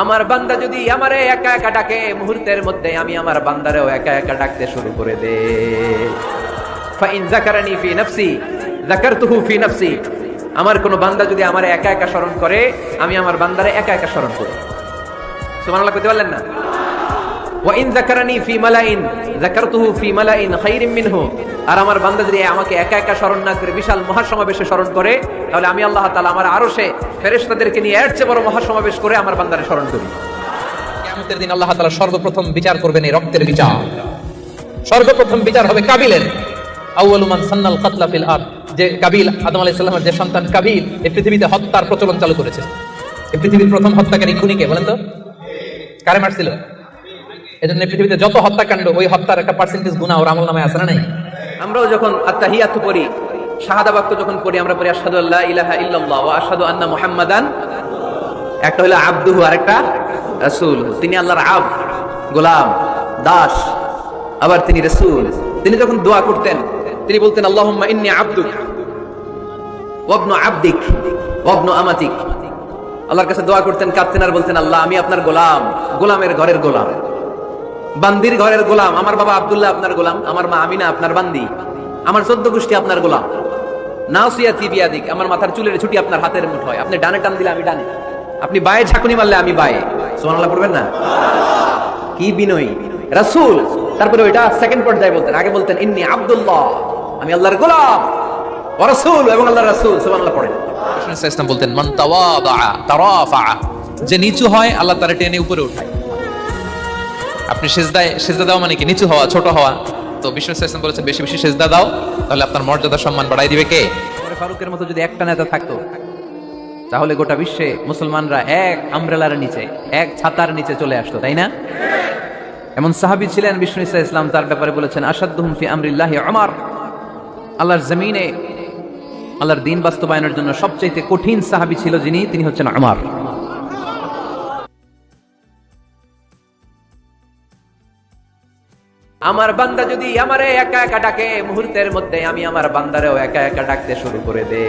আমার বান্দা যদি আমারে একা একা ডাকে, মুহূর্তের মধ্যে আমি আমার বান্দারেও একা একা ডাকতে শুরু করে দে। ফাইন জাকারানি ফি নাফসি জাকারতুহু ফি নাফসি। আমার কোন বান্দা যদি আমার একা একা স্মরণ করে, আমি আমার বান্দারে একা একা স্মরণ করি। সুবহানাল্লাহ করতে পারলেন না? ওয়া ইন জাকারানি ফি মালাইন জাকারতুহু ফি মালাইন খাইরিম মিনহু। আর আমার বান্দা যদি আমাকে একা একা স্মরণ না করে বিশাল মহাসমাবেশে স্মরণ করে, তাহলে আমি আল্লাহ তাআলা আমার আরশে ফেরেশতাদেরকে নিয়ে এর চেয়ে বড় মহাসমাবেশ করে আমার বান্দারে স্মরণ করি। কিয়ামতের দিন আল্লাহ তাআলা সর্বপ্রথম বিচার করবেন এই রক্তের বিচার। সর্বপ্রথম বিচার হবে কাবিলের। আউয়ালু মান সান্নাল কাতলা ফিল আরদ। যে কাবিল, আদম আলাইহিস সালামের যে সন্তান কাবিল, এই পৃথিবীতে হত্যার প্রচলন চালু করেছে। এই পৃথিবীর প্রথম হত্যাকারী খুনিকে, বলেন তো? কারে মারছিল? এজন্য পৃথিবীতে যত হত্যাকাণ্ড, ওই হত্যার একটা পার্সেন্টেজ গুনাহ ওর আমল নামে আছে না নাই? আমরাও যখন আত্তাহিয়াতু পড়ি, শাহাদা বাক্য যখন পড়ি, আমরা পড়ি, আশহাদু আল্লা ইলাহা ইল্লাল্লাহ ওয়া আশহাদু আন্না মুহাম্মাদান একটা হলো আব্দুহু, আরেকটা রাসূল। তিনি আল্লাহর আব, গোলাম, দাস, আবার তিনি রাসূল। তিনি যখন দোয়া করতেন, তিনি বলতেন, আল্লাহুম্মা ইন্নী আবদুক ওয়াবনু আবদিক ওয়াবনু আমাতিক। আল্লাহর কাছে দোয়া করতেন, কাঁদতেন আর বলতেন, আল্লাহ, আমি আপনার গোলাম, গোলামের ঘরের গোলাম। বান্দির ঘরের গোলাম, আমার বাবা আব্দুল্লাহ আপনার গোলাম, আমার মা আমিনা আপনার বান্দি, আমার চোদ্দ গোষ্ঠী আপনার গোলাম। নাওসিয়া তিবিয়াদিক আমার মাথার চুলের ছুটি আপনার হাতের মুঠোয়। আপনি ডানে টান দিলে আমি ডানে। আপনি বায়ে ঝাঁকুনি মারলে আমি বায়ে। সোমানাল্লাহ পড়বেন না? কি বিনয়ী। রাসূল, তারপরে ওইটা সেকেন্ড পর্যায়ে বলতেন। আগে বলতেন, ইন্নি আব্দুল্লাহ, আমি আল্লাহর গোলাম রাসূল এবং আল্লাহর রাসূল। সুবহানাল্লাহ পড়েন। বলতেন, মান তাওয়াদা তারাফা যে নিচু হয়, আল্লাহ তারা টেনে উপরে উঠায়। আপনি সেজদায় সেজদা দাও মানে কি? নিচু হওয়া, ছোট হওয়া? তো বিষ্ণু ইসলাম বলেছেন, বেশি বেশি সেজদা দাও, তাহলে আপনার মর্যাদা সম্মান বাড়াই দিবে কে? ফারুকের মতো যদি একটা নেতা থাকতো, তাহলে গোটা বিশ্বে মুসলমানরা এক আমব্রেলার নিচে, এক ছাতার নিচে চলে আসতো, তাই না? এমন সাহাবী ছিলেন বিষ্ণু ইসা ইসলাম, তার ব্যাপারে বলেছেন আসাদুহুম ফি আমরিল্লাহি আমার আল্লাহর জমিনে, আল্লাহর দিন বাস্তবায়নের জন্য সবচেয়ে কঠিন সাহাবী ছিল যিনি, তিনি হচ্ছেন আমার আমার বান্দা যদি আমারে একা একা ডাকে, মুহূর্তের মধ্যে আমি আমার বান্দারেও একা একা ডাকতে শুরু করে দে।